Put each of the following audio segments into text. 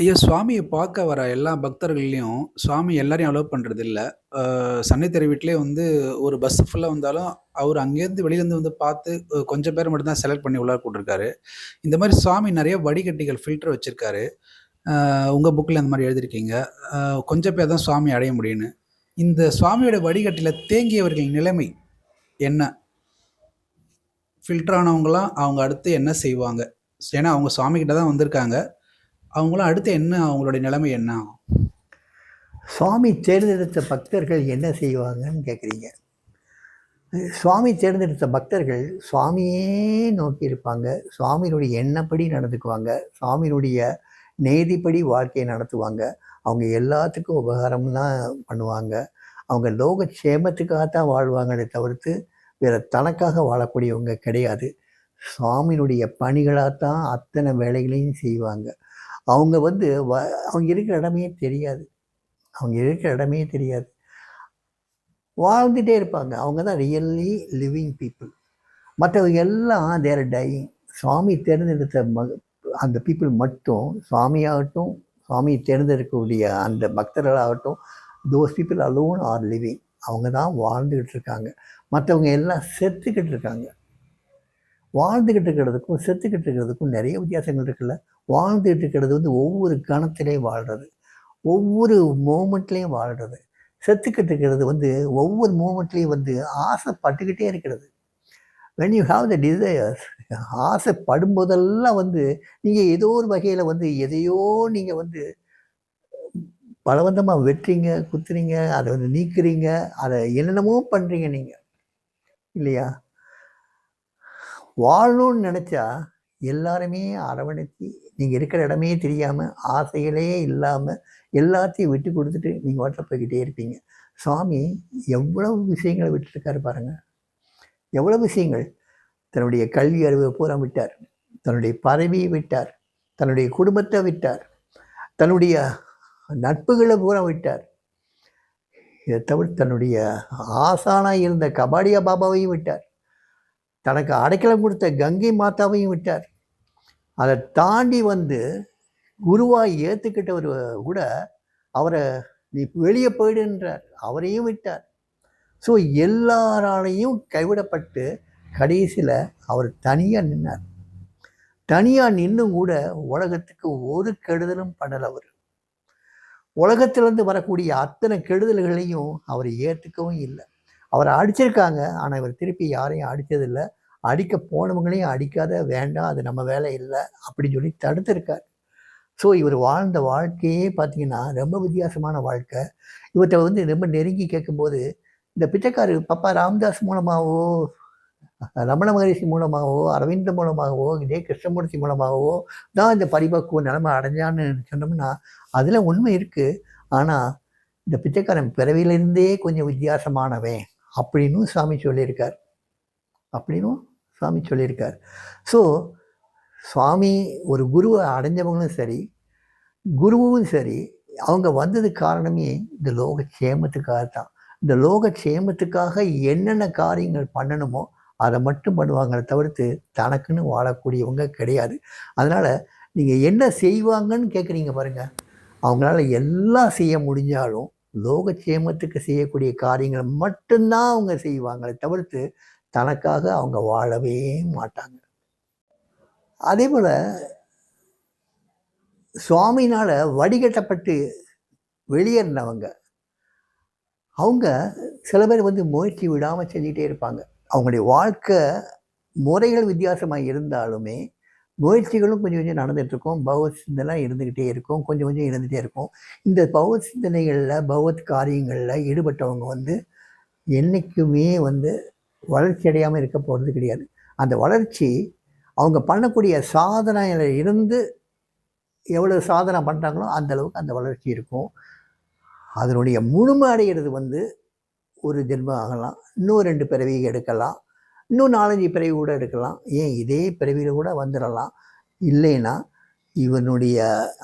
ஐயா சுவாமியை பார்க்க வர எல்லா பக்தர்கள்லையும் சுவாமி எல்லாரையும் அலோவ் பண்றதில்ல. அ சன்னித்தரை வீட்டிலே வந்து ஒரு பஸ் ஃபுல்லாக வந்தாலும், அவர் அங்கேருந்து வெளியிலேருந்து வந்து பார்த்து கொஞ்சம் பேர் மட்டும்தான் செலக்ட் பண்ணி உள்ளார கூட்டிருக்காரு இந்த மாதிரி சுவாமி நிறைய வடிகட்டிகள், ஃபில்டர் வச்சுருக்காரு உங்கள் புக்கில் அந்த மாதிரி எழுதியிருக்கீங்க. கொஞ்சம் பேர் தான் சுவாமி அடைய முடியும்னு. இந்த சுவாமியோட வடிகட்டியில் தேங்கியவர்களின் நிலைமை என்ன? ஃபில்டர் ஆனவங்களாம் அவங்க அடுத்து என்ன செய்வாங்க? ஏன்னா அவங்க சுவாமிகிட்ட தான் வந்திருக்காங்க. அவங்களாம் அடுத்து என்ன அவங்களுடைய நிலைமை என்ன ஆகும்? சுவாமி தேர்ந்தெடுத்த பக்தர்கள் என்ன செய்வாங்கன்னு கேட்குறீங்க. சுவாமி தேர்ந்தெடுத்த பக்தர்கள் சுவாமியே நோக்கி இருப்பாங்க. சுவாமியினுடைய எண்ணப்படி நடந்துக்குவாங்க. சுவாமியினுடைய நேதிப்படி வாழ்க்கையை நடத்துவாங்க. அவங்க எல்லாத்துக்கும் உபகாரம் தான் பண்ணுவாங்க. அவங்க லோக க்ஷேமத்துக்காக தான் வாழ்வாங்களே தவிர்த்து, வேறு தனக்காக வாழக்கூடியவங்க கிடையாது. சுவாமியினுடைய பணிகளாக தான் அத்தனை வேலைகளையும் செய்வாங்க. அவங்க வந்து வ அவங்க இருக்கிற இடமே தெரியாது. அவங்க இருக்கிற இடமே தெரியாது. வாழ்ந்துட்டே இருப்பாங்க. அவங்க தான் ரியல்லி லிவிங் பீப்புள் மற்றவங்க எல்லாம் தேர் டைங் டையிங். சுவாமி தேர்ந்தெடுத்த ம அந்த பீப்புள் மட்டும் சுவாமியாகட்டும், சுவாமி தேர்ந்தெடுக்கக்கூடிய அந்த பக்தர்களாகட்டும், those people alone are living. அவங்க தான் வாழ்ந்துக்கிட்டு இருக்காங்க. மற்றவங்க எல்லாம் செத்துக்கிட்டு இருக்காங்க. வாழ்ந்துக்கிட்டு இருக்கிறதுக்கும், செத்துக்கிட்டு இருக்கிறதுக்கும் நிறைய வித்தியாசங்கள் இருக்குல்ல. வாழ்ந்துட்டு இருக்கிறது வந்து ஒவ்வொரு கணத்திலையும் வாழ்கிறது ஒவ்வொரு மூமெண்ட்லேயும் வாழ்கிறது செத்துக்கிட்டு இருக்கிறது வந்து ஒவ்வொரு மூமெண்ட்லேயும் வந்து ஆசைப்பட்டுக்கிட்டே இருக்கிறது. When you have the desires ஆசைப்படும்போதெல்லாம் வந்து, நீங்கள் ஏதோ ஒரு வகையில் வந்து எதையோ நீங்கள் வந்து பலவந்தமாக வெட்டுறீங்க, குத்துறீங்க, அதை வந்து நீக்குறீங்க, அதை என்னென்னமோ பண்ணுறீங்க நீங்கள் இல்லையா? வாழணும்னு நினச்சா எல்லாருமே அரவணைத்து நீங்கள் இருக்கிற இடமே தெரியாமல் ஆசைகளே இல்லாமல் எல்லாத்தையும் விட்டு கொடுத்துட்டு நீங்கள் பாட்டுல போய்கிட்டே இருப்பீங்க. சுவாமி எவ்வளவு விஷயங்களை விட்டுருக்காரு பாருங்கள் எவ்வளவு விஷயங்கள். தன்னுடைய கல்வி அறிவை பூரா விட்டார். தன்னுடைய பதவியை விட்டார். தன்னுடைய குடும்பத்தை விட்டார். தன்னுடைய நட்புகளை பூரா விட்டார். இதை தவிர தன்னுடைய ஆசானாக இருந்த கபாடியா பாபாவையும் விட்டார். தனக்கு அடைக்கலம் கொடுத்த கங்கை மாதாவையும் விட்டார். அதை தாண்டி வந்து குருவா ஏற்றுக்கிட்டவர் கூட, அவரை "நீ வெளியே போயிடுன்றார்." அவரையும் விட்டார். ஸோ எல்லாராலையும் கைவிடப்பட்டு, கடைசியில் அவர் தனியாக நின்னார். தனியாக நின்றும் கூட உலகத்துக்கு ஒரு கெடுதலும் பண்ணலை அவர் உலகத்திலிருந்து வரக்கூடிய அத்தனை கெடுதல்களையும் அவர் ஏற்றுக்கவும் இல்லை அவரை அடிச்சிருக்காங்க. ஆனால் இவர் திருப்பி யாரையும் அடித்ததில்லை அடிக்க போனவங்களையும் அடிக்காத, வேண்டாம் அது நம்ம வேலை இல்லை அப்படின்னு சொல்லி தடுத்திருக்கார். ஸோ இவர் வாழ்ந்த வாழ்க்கையே பார்த்தீங்கன்னா, ரொம்ப வித்தியாசமான வாழ்க்கை. இவர்ட்ட வந்து ரொம்ப நெருங்கி கேட்கும்போது, இந்த பிச்சைக்காரர் பப்பா ராம்தாஸ் மூலமாகவோ ரமண மகரிஷி மூலமாகவோ அரவிந்த மூலமாகவோ, இதே கிருஷ்ணமூர்த்தி மூலமாகவோ தான் இந்த பரிபக்குவ நிலைமை அடைஞ்சான்னு சொன்னோம்னா, அதில் உண்மை இருக்குது ஆனால் இந்த பிச்சைக்காரன் பிறவியிலிருந்தே கொஞ்சம் வித்தியாசமானவன், அப்படின்னும் சாமி சொல்லியிருக்கார். அப்படின்னும் சாமி சொல்லியிருக்கார். ஸோ, சுவாமி ஒரு குருவை அடைஞ்சவங்களும் சரி, குருவும் சரி, அவங்க வந்தது காரணமே இந்த லோக சேமத்துக்காக தான். இந்த லோக சேமத்துக்காக என்னென்ன காரியங்கள் பண்ணணுமோ, அதை மட்டும் பண்ணுவாங்களே தவிர்த்து, தனக்குன்னு வாழக்கூடியவங்க கிடையாது. அதனால் நீங்கள் என்ன செய்வாங்கன்னு கேட்குறீங்க பாருங்கள் அவங்களால எல்லாம் செய்ய முடிஞ்சாலும், லோகக்ஷேமத்துக்கு செய்யக்கூடிய காரியங்களை மட்டும்தான் அவங்க செய்வாங்களே தவிர்த்து, தனக்காக அவங்க வாழவே மாட்டாங்க. அதே போல் சுவாமினால் வடிகட்டப்பட்டு வெளியேறினவங்க. அவங்க சில பேர் வந்து முயற்சி விடாமல் செஞ்சுக்கிட்டே இருப்பாங்க. அவங்களுடைய வாழ்க்கை முறைகள் வித்தியாசமாக இருந்தாலுமே, முயற்சிகளும் கொஞ்சம் கொஞ்சம் நடந்துட்டுருக்கும். பகவத் சிந்தனை இருந்துக்கிட்டே இருக்கும். கொஞ்சம் கொஞ்சம் இருந்துகிட்டே இருக்கும். இந்த பகவத் சிந்தனைகளில் பகவத் காரியங்களில் ஈடுபட்டவங்க வந்து, என்றைக்குமே வந்து வளர்ச்சி அடையாமல் இருக்க போகிறது கிடையாது. அந்த வளர்ச்சி, அவங்க பண்ணக்கூடிய சாதனையில் இருந்து எவ்வளோ சாதனை பண்ணுறாங்களோ அந்த அளவுக்கு அந்த வளர்ச்சி இருக்கும். அதனுடைய முழுமை அடையிறது வந்து, ஒரு ஜென்மம் ஆகலாம். இன்னும் ரெண்டு பிறவி எடுக்கலாம். இன்னும் 4, 5 பிறவி கூட எடுக்கலாம். ஏன் இதே பிறவியில் கூட வந்துடலாம் இல்லைன்னா, இவனுடைய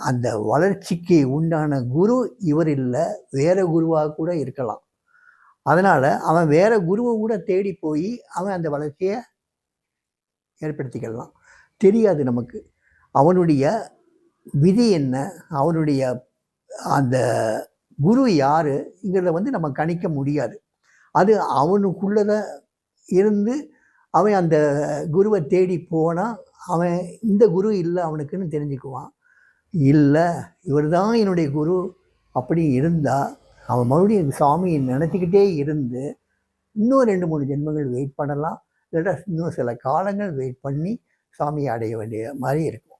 அந்த வளர்ச்சிக்கு உண்டான குரு இவர் இல்லை வேறு குருவாக கூட இருக்கலாம். அதனால் அவன் வேறு குருவை கூட தேடி போய் அவன் அந்த வளர்ச்சியை ஏற்படுத்திக்கலாம். தெரியாது நமக்கு. அவனுடைய விதி என்ன அவனுடைய அந்த குரு யாருங்கிறத வந்து நம்ம கணிக்க முடியாது அது அவனுக்குள்ளத இருந்து அவன் அந்த குருவை தேடி போனால் அவன் இந்த குரு இல்லை அவனுக்குன்னு தெரிஞ்சுக்குவான். இல்லை இவர் தான் என்னுடைய குரு அப்படி இருந்தால் அவன் மறுபடியும் சாமியை நினச்சிக்கிட்டே இருந்து இன்னும் ரெண்டு மூணு ஜென்மங்கள் வெயிட் பண்ணலாம். இல்லாட்டா இன்னும் சில காலங்கள் வெயிட் பண்ணி சாமியை அடைய வேண்டிய மாதிரி இருக்கும்.